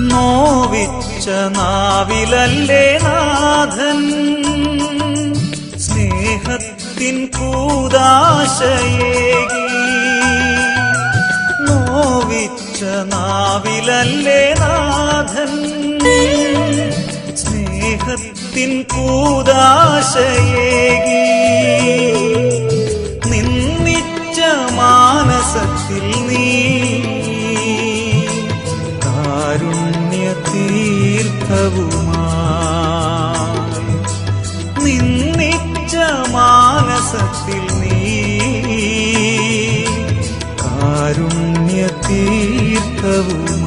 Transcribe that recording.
നോവിച്ച നാവിലല്ലേ നാഥൻ? സ്നേഹത്തിൻ കൂതാശയേകി. നോവിച്ച നാവിലല്ലേ നാഥൻ? സ്നേഹത്തിൻ കൂതാശയേകി നിന്നിച്ച മാനസത്തിൽ നീ കാരുണ്യ തീർത്ഥവുമായി